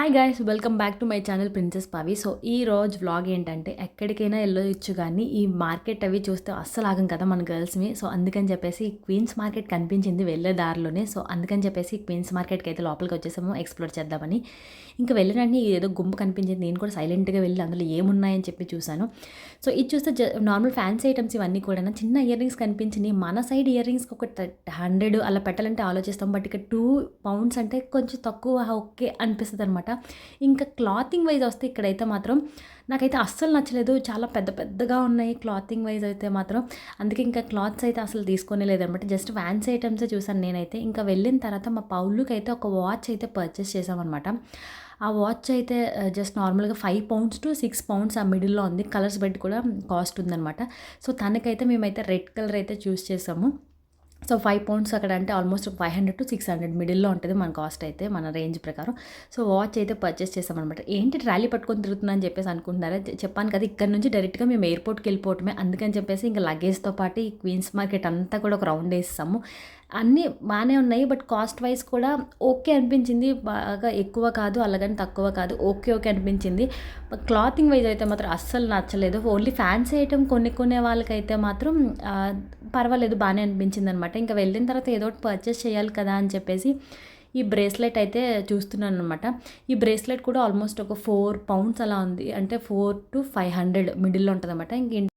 Hi guys welcome back to my channel princess Pavi so ఈ రోజు vlog ఏంటంటే ఎక్కడికైనా వెళ్ళొచ్చు కానీ ఈ మార్కెట్ అవి చూస్తే అస్సలు ఆగం కదా మన గర్ల్స్ని సో అందుకని చెప్పేసి క్వీన్స్ మార్కెట్ కనిపించింది వెళ్ళే దారిలోనే. సో అందుకని చెప్పేసి క్వీన్స్ మార్కెట్కి అయితే లోపలికి వచ్చేసాము ఎక్స్ప్లోర్ చేద్దామని. ఇంకా వెళ్ళినంటే ఏదో గుంపు కనిపించింది నేను కూడా సైలెంట్గా వెళ్ళి అందులో ఏమున్నాయని చెప్పి చూశాను. సో ఇది చూస్తే నార్మల్ ఫ్యాన్సీ ఐటమ్స్ ఇవన్నీ కూడా చిన్న ఇయర్ రింగ్స్ కనిపించినాయి. మన సైడ్ ఇయర్ రింగ్స్కి ఒక హండ్రెడ్ అలా పెట్టాలంటే ఆలోచిస్తాం. బట్ ఇక టూ పౌండ్స్ అంటే కొంచెం తక్కువ ఓకే అనిపిస్తుంది అనమాట ఇంకా క్లాతింగ్ వైజ్ వస్తే ఇక్కడైతే మాత్రం నాకైతే అస్సలు నచ్చలేదు. చాలా పెద్ద పెద్దగా ఉన్నాయి క్లాతింగ్ వైజ్ అయితే మాత్రం. అందుకే ఇంకా క్లాత్స్ అయితే అసలు తీసుకునే లేదనమాట జస్ట్ వ్యాన్స్ ఐటమ్సే చూసాను నేనైతే. ఇంకా వెళ్ళిన తర్వాత మా పౌలుకి అయితే ఒక వాచ్ అయితే పర్చేస్ చేసామన్నమాట ఆ వాచ్ అయితే జస్ట్ నార్మల్గా five pounds to six pounds ఆ మిడిల్లో ఉంది. కలర్స్ బట్టి కూడా కాస్ట్ ఉందన్నమాట. సో తనకైతే మేమైతే రెడ్ కలర్ అయితే చూస్ చేసాము. సో ఫైవ్ పౌండ్స్ అక్కడ అంటే almost five hundred to six hundred మిడిల్లో ఉంటుంది మన కాస్ట్ అయితే మన రేంజ్ ప్రకారం. సో వాచ్ అయితే పర్చేస్ చేసామన్నమాట ఏంటి ట్రాలీ పట్టుకొని తిరుగుతుందని చెప్పేసి అనుకుంటున్నారా? చెప్పాను కదా ఇక్కడ నుంచి డైరెక్ట్గా మేము ఎయిర్పోర్ట్కి వెళ్ళిపోవటమే. అందుకని చెప్పేసి ఇంకా లగేజ్తో పాటు ఈ క్వీన్స్ మార్కెట్ అంతా కూడా ఒక రౌండ్ వేస్తాము అన్నీ బాగానే ఉన్నాయి బట్ కాస్ట్ వైజ్ కూడా ఓకే అనిపించింది. బాగా ఎక్కువ కాదు అలాగని తక్కువ కాదు ఓకే ఓకే అనిపించింది. క్లాతింగ్ వైజ్ అయితే మాత్రం అస్సలు నచ్చలేదు. ఓన్లీ ఫ్యాన్సీ ఐటమ్ కొన్ని కొనే వాళ్ళకైతే మాత్రం పర్వాలేదు బాగానే అనిపించింది అనమాట అనమాట. ఇంకా వెళ్ళిన తర్వాత ఏదో ఒకటి పర్చేస్ చేయాలి కదా అని చెప్పేసి ఈ బ్రేస్లెట్ అయితే చూస్తున్నాను అనమాట. ఈ బ్రేస్లెట్ కూడా ఆల్మోస్ట్ ఒక ఫోర్ పౌండ్స్ అలా ఉంది. అంటే ఫోర్ టు ఫైవ్ హండ్రెడ్ మిడిల్లో ఉంటుంది అనమాట ఇంక